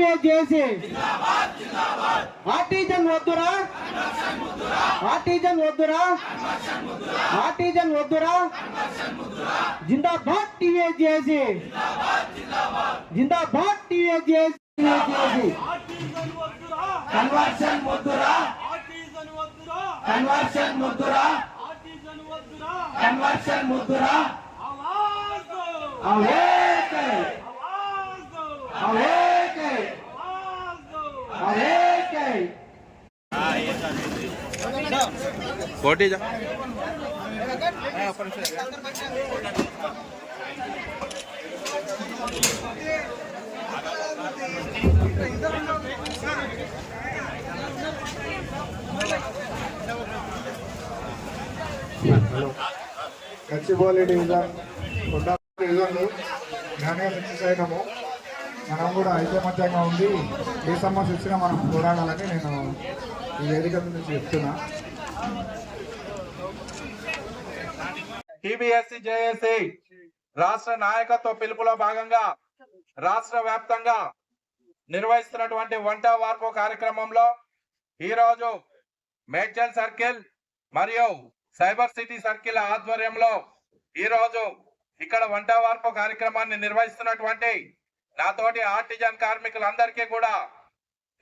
నిలిపివేసేసి artisan వద్దురా artisan వద్దురా artisan వద్దురా జిందాబాద్ టీవీ చేసి జిందాబాద్ టీవీ చేసి కన్వర్షన్ వద్దురా కన్వర్షన్ ముద్దురా కన్వర్షన్ ముద్దురా అవే కోటి जा గచ్చిబౌలి డివిజన్ కొండ డివిజన్లు ఘనంగా సక్సెస్ అయినాము మనం కూడా ఐకమత్యంగా ఉండి ఏ సమస్య వచ్చినా మనం పోరాడాలని నేను ఈ వేదిక నుంచి చెప్తున్నా. టీబీఎస్సీ జేఏసీ రాష్ట్ర నాయకత్వ పిలుపులో భాగంగా రాష్ట్ర వ్యాప్తంగా నిర్వహిస్తున్నటువంటి వంట వార్పు కార్యక్రమంలో ఈ రోజు మేడ్చల్ సర్కిల్ మరియు సైబర్ సిటీ సర్కిల్ ఆధ్వర్యంలో ఈ రోజు ఇక్కడ వంట వార్పు కార్యక్రమాన్ని నిర్వహిస్తున్నటువంటి నాతోటి ఆర్టిజన్ కార్మికులందరికీ కూడా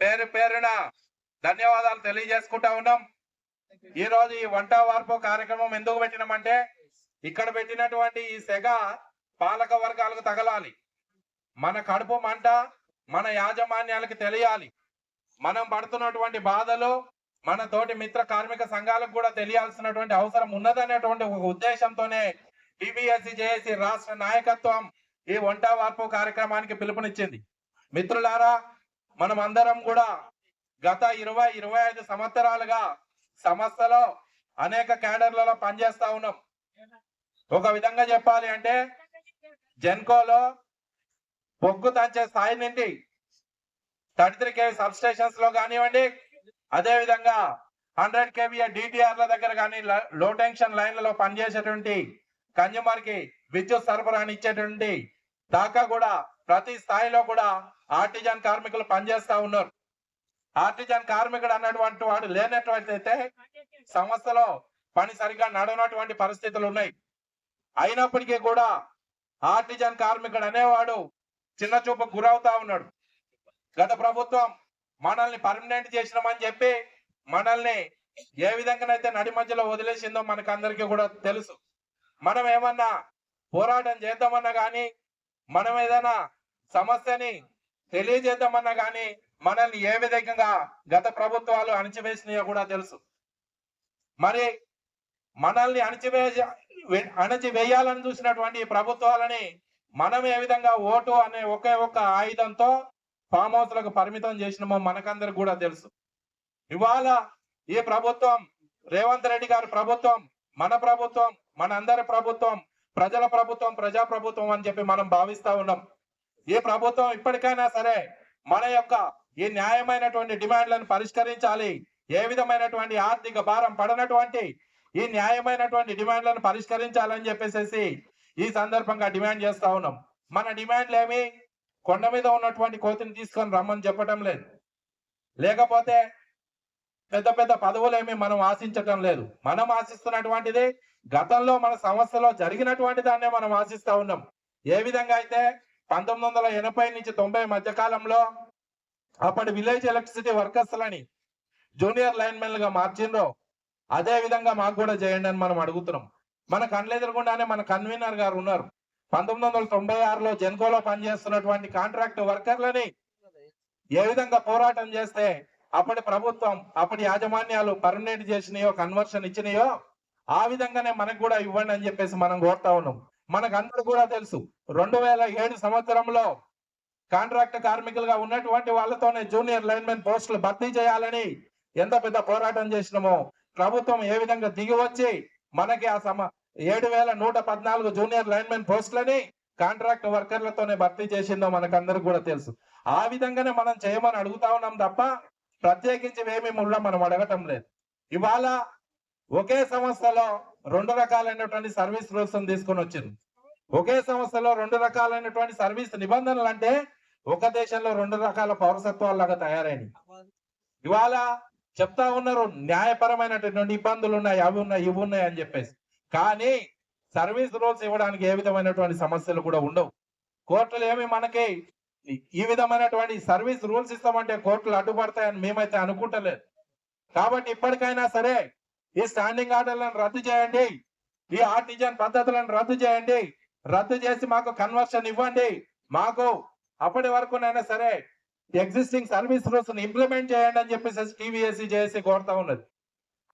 పేరు పేరున ధన్యవాదాలు తెలియజేసుకుంటా ఉన్నాం. ఈ రోజు ఈ వంట వార్పు కార్యక్రమం ఎందుకు పెట్టినామంటే ఇక్కడ పెట్టినటువంటి ఈ సెగ పాలక వర్గాలకు తగలాలి. మన కడుపు మంట మన యాజమాన్యాలకు తెలియాలి. మనం పడుతున్నటువంటి బాధలు మన తోటి మిత్ర కార్మిక సంఘాలకు కూడా తెలియాల్సినటువంటి అవసరం ఉన్నదనేటువంటి ఒక ఉద్దేశంతోనే టీబీఎస్సీ జేఏసీ రాష్ట్ర నాయకత్వం ఈ వంట వార్పు కార్యక్రమానికి పిలుపునిచ్చింది. మిత్రులారా మనం అందరం కూడా గత ఇరవై ఇరవై ఐదు సంవత్సరాలుగా సంస్థలో అనేక క్యాడర్లలో పనిచేస్తా ఉన్నాం. ఒక విధంగా చెప్పాలి అంటే జెన్కోలో బొగ్గు తంచే స్థాయి నుండి థర్టీ త్రీ కేవీ సబ్ స్టేషన్స్లో కానివ్వండి అదే విధంగా హండ్రెడ్ కేవీ డిటిఆర్ల దగ్గర కానీ లో టెన్షన్ లైన్లలో పనిచేసేటువంటి కన్జ్యూమర్కి విద్యుత్ సరఫరాని ఇచ్చేటువంటి దాకా కూడా ప్రతి స్థాయిలో కూడా ఆర్టిజన్ కార్మికులు పనిచేస్తా ఉన్నారు. ఆర్టిజన్ కార్మికుడు అన్నటువంటి వాడు లేనటువంటి సంస్థలో పని సరిగ్గా నడవనటువంటి పరిస్థితులు ఉన్నాయి. అయినప్పటికీ కూడా ఆర్టిజన్ కార్మికుడు అనేవాడు చిన్న చూపు గురవుతా ఉన్నాడు. గత ప్రభుత్వం మనల్ని పర్మనెంట్ చేసినామని చెప్పి మనల్ని ఏ విధంగానైతే నడి మధ్యలో వదిలేసిందో మనకు అందరికీ కూడా తెలుసు. మనం ఏమన్నా పోరాటం చేద్దామన్నా గాని మనం ఏదైనా సమస్యని తెలియజేద్దామన్నా కానీ మనల్ని ఏ విధంగా గత ప్రభుత్వాలు అణచివేసినాయో కూడా తెలుసు. మరి మనల్ని అణచివే అణచివేయాలని చూసినటువంటి ప్రభుత్వాలని మనం ఏ విధంగా ఓటు అనే ఒకే ఒక్క ఆయుధంతో ఫామ్ హౌస్లకు పరిమితం చేసినామో మనకందరికి కూడా తెలుసు. ఇవాళ ఈ ప్రభుత్వం రేవంత్ రెడ్డి గారి ప్రభుత్వం మన ప్రభుత్వం మన అందరి ప్రభుత్వం ప్రజల ప్రభుత్వం ప్రజా ప్రభుత్వం అని చెప్పి మనం భావిస్తా ఉన్నాం. ఈ ప్రభుత్వం ఇప్పటికైనా సరే మన యొక్క ఈ న్యాయమైనటువంటి డిమాండ్లను పరిష్కరించాలి? ఏ విధమైనటువంటి ఆర్థిక భారం పడనటువంటి? ఈ న్యాయమైనటువంటి డిమాండ్లను పరిష్కరించాలని చెప్పేసి ఈ సందర్భంగా డిమాండ్ చేస్తా ఉన్నాం. మన డిమాండ్లు ఏమి? కొండ మీద ఉన్నటువంటి కోతిని తీసుకొని రమ్మని చెప్పటం లేదు. లేకపోతే పెద్ద పెద్ద పదవులేమి మనం ఆశించటం లేదు. మనం ఆశిస్తున్నటువంటిది గతంలో మన సంస్థలో జరిగినటువంటి దాన్నే మనం ఆశిస్తా ఉన్నాం. ఏ విధంగా అయితే పంతొమ్మిది వందల ఎనభై నుంచి తొంభై మధ్య కాలంలో అప్పటి విలేజ్ ఎలక్ట్రిసిటీ వర్కర్స్ లని జూనియర్ లైన్ మెన్గా మార్చిండ్రో అదే విధంగా మాకు కూడా చేయండి అని మనం అడుగుతున్నాం. మన కళ్ళెదురుగుండానే మన కన్వీనర్ గారు ఉన్నారు. పంతొమ్మిది వందల తొంభై ఆరులో జెన్కోలో పనిచేస్తున్నటువంటి కాంట్రాక్ట్ వర్కర్లని ఏ విధంగా పోరాటం చేస్తే అప్పటి ప్రభుత్వం అప్పటి యాజమాన్యాలు పర్మనెంట్ చేసినాయో కన్వర్షన్ ఇచ్చినాయో ఆ విధంగానే మనకు కూడా ఇవ్వండి అని చెప్పేసి మనం కోరుతా ఉన్నాం. మనకు అందరు కూడా తెలుసు రెండు వేల ఏడు సంవత్సరంలో కాంట్రాక్ట్ కార్మికులుగా ఉన్నటువంటి వాళ్ళతోనే జూనియర్ లైన్మెన్ పోస్టులు భర్తీ చేయాలని ఎంత పెద్ద పోరాటం చేసినామో ప్రభుత్వం ఏ విధంగా దిగి వచ్చి మనకి ఆ సమ ఏడు వేల నూట పద్నాలుగు జూనియర్ లైన్మెన్ పోస్టులని కాంట్రాక్ట్ వర్కర్లతోనే భర్తీ చేసిందో మనకందరికి కూడా తెలుసు. ఆ విధంగానే మనం చేయమని అడుగుతా ఉన్నాం తప్ప ప్రత్యేకించి ఏమి ముళ్ళ మనం అడగటం లేదు. ఇవాళ ఒకే సంస్థలో రెండు రకాలైనటువంటి సర్వీస్ రూల్స్ తీసుకొని వచ్చింది ఒకే సంస్థలో రెండు రకాలైనటువంటి సర్వీస్ నిబంధనలు అంటే ఒక దేశంలో రెండు రకాల పౌరసత్వాలాగా తయారైనవి ఇవాళ చెప్తా ఉన్నారు న్యాయపరమైనటువంటి ఇబ్బందులు ఉన్నాయి అవి ఉన్నాయి ఇవి ఉన్నాయి అని చెప్పేసి. కానీ సర్వీస్ రూల్స్ ఇవ్వడానికి ఏ విధమైనటువంటి సమస్యలు కూడా ఉండవు. కోర్టులు ఏమి మనకి ఈ- ఈ విధమైనటువంటి సర్వీస్ రూల్స్ ఇస్తామంటే కోర్టులు అడ్డుపడతాయని మేమైతే అనుకుంటలేదు. కాబట్టి ఇప్పటికైనా సరే ఈ స్టాండింగ్ ఆర్డర్లను రద్దు చేయండి ఈ ఆర్టిజన్ పద్ధతులను రద్దు చేయండి రద్దు చేసి మాకు కన్వర్షన్ ఇవ్వండి మాకు అప్పటి వరకునైనా సరే ఎగ్జిస్టింగ్ సర్వీస్ రూల్స్ ఇంప్లిమెంట్ చేయండి అని చెప్పేసి టీవీఎస్సీ జేఏసీ కోరుతా ఉన్నది.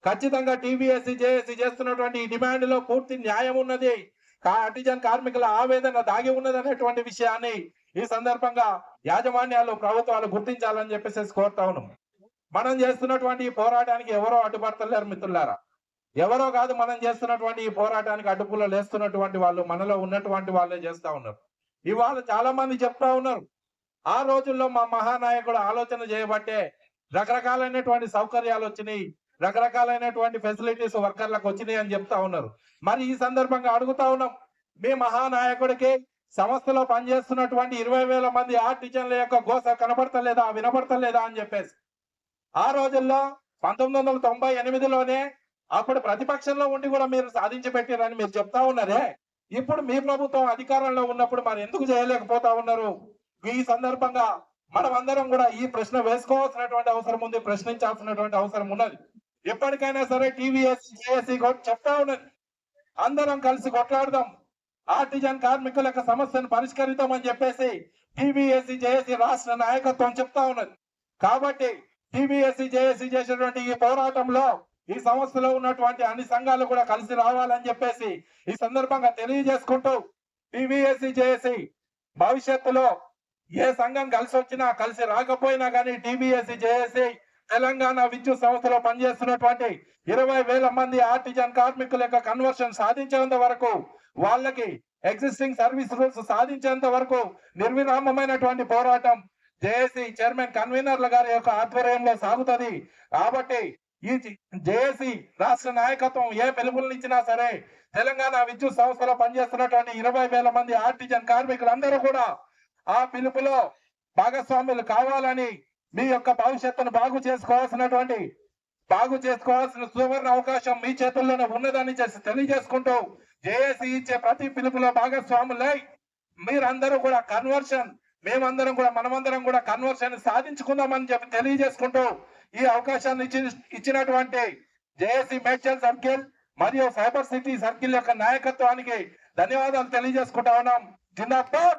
ఖచ్చితంగా టీవీఎస్సీ జేఏసీ చేస్తున్నటువంటి ఈ డిమాండ్లో పూర్తి న్యాయం ఉన్నది. కా- ఆర్టిజన్ కార్మికుల ఆవేదన దాగి ఉన్నది అనేటువంటి విషయాన్ని ఈ సందర్భంగా యాజమాన్యాలు ప్రభుత్వాలు గుర్తించాలని చెప్పేసి కోరుతా ఉన్నాం. మనం చేస్తున్నటువంటి ఈ పోరాటానికి ఎవరో అడ్డుపడతలేరు మిత్రులారా. ఎవరో కాదు మనం చేస్తున్నటువంటి ఈ పోరాటానికి అడ్డుపులో లేస్తున్నటువంటి వాళ్ళు మనలో ఉన్నటువంటి వాళ్ళే చేస్తా ఉన్నారు. ఇవాళ చాలా మంది చెప్తా ఉన్నారు. ఆ రోజుల్లో మా మహానాయకుడు ఆలోచన చేయబట్టే రకరకాలైనటువంటి సౌకర్యాలు వచ్చినాయి. రకరకాలైనటువంటి ఫెసిలిటీస్ వర్కర్లకు వచ్చినాయి అని చెప్తా ఉన్నారు. మరి ఈ సందర్భంగా అడుగుతా ఉన్నాం. మీ మహానాయకుడికి సంస్థలో పనిచేస్తున్నటువంటి ఇరవై వేల మంది ఆర్టిజన్ల యొక్క గోస కనబడతలేదా వినబడతలేదా అని చెప్పేసి. ఆ రోజుల్లో పంతొమ్మిది వందల తొంభై ఎనిమిదిలోనే అప్పుడు ప్రతిపక్షంలో ఉండి కూడా మీరు సాధించి పెట్టారని మీరు చెప్తా ఉన్నారే. ఇప్పుడు మీ ప్రభుత్వం అధికారంలో ఉన్నప్పుడు మరి ఎందుకు చేయలేకపోతా ఉన్నారు? ఈ సందర్భంగా మనం అందరం కూడా ఈ ప్రశ్న వేసుకోవాల్సినటువంటి అవసరం ఉంది ప్రశ్నించాల్సినటువంటి అవసరం ఉన్నది. ఎప్పటికైనా సరే టీవీఎస్ జేఏసీ చెప్తా ఉన్నది. అందరం కలిసి కొట్లాడదాం. ఆర్టిజన్ కార్మికుల యొక్క సమస్యను పరిష్కరిద్దామని చెప్పేసి టీవీఎస్సీ జేఏసీ రాష్ట్ర నాయకత్వం చెప్తా ఉన్నది. కాబట్టి టీవీఎస్సీ జేఏసీ చేసినటువంటి ఈ పోరాటంలో ఈ సంస్థలో ఉన్నటువంటి అన్ని సంఘాలు కూడా కలిసి రావాలని చెప్పేసి ఈ సందర్భంగా తెలియజేసుకుంటూ టీవీఎస్సీ చేసి భవిష్యత్తులో ఏ సంఘం కలిసి వచ్చినా కలిసి రాకపోయినా కానీ టీబీఎస్సీ చేసి తెలంగాణ విద్యుత్ సంస్థలో పనిచేస్తున్నటువంటి ఇరవై వేల మంది ఆర్టిజన్ కార్మికుల యొక్క కన్వర్షన్ సాధించేంత వరకు వాళ్ళకి ఎగ్జిస్టింగ్ సర్వీస్ రూల్స్ సాధించేంత వరకు నిర్విరామమైనటువంటి పోరాటం జేఏసీ చైర్మన్ కన్వీనర్ల గారి యొక్క ఆధ్వర్యంలో సాగుతుంది. కాబట్టి ఈ జేఏసీ రాష్ట్ర నాయకత్వం ఏ పిలుపులనిచ్చినా సరే తెలంగాణ విద్యుత్ సంస్థలో పనిచేస్తున్నటువంటి ఇరవై వేల మంది ఆర్టిజన్ కార్మికులందరూ కూడా ఆ పిలుపులో భాగస్వాములు కావాలని మీ యొక్క భవిష్యత్తును బాగు చేసుకోవాల్సినటువంటి బాగు చేసుకోవాల్సిన సువర్ణ అవకాశం మీ చేతుల్లోనే ఉన్నదని చేసి తెలియజేసుకుంటూ జేఏసీ ఇచ్చే ప్రతి పిలుపులో భాగస్వాములై మీరందరూ కూడా కన్వర్షన్ మేమందరం కూడా మనమందరం కూడా కన్వర్షన్ సాధించుకుందామని చెప్పి తెలియజేసుకుంటూ ఈ అవకాశాన్ని ఇచ్చినటువంటి జేఏసీ మేడ్చల్ సర్కిల్ మరియు సైబర్ సిటీ సర్కిల్ యొక్క నాయకత్వానికి ధన్యవాదాలు తెలియజేసుకుంటా ఉన్నాం. జిందాబాద్!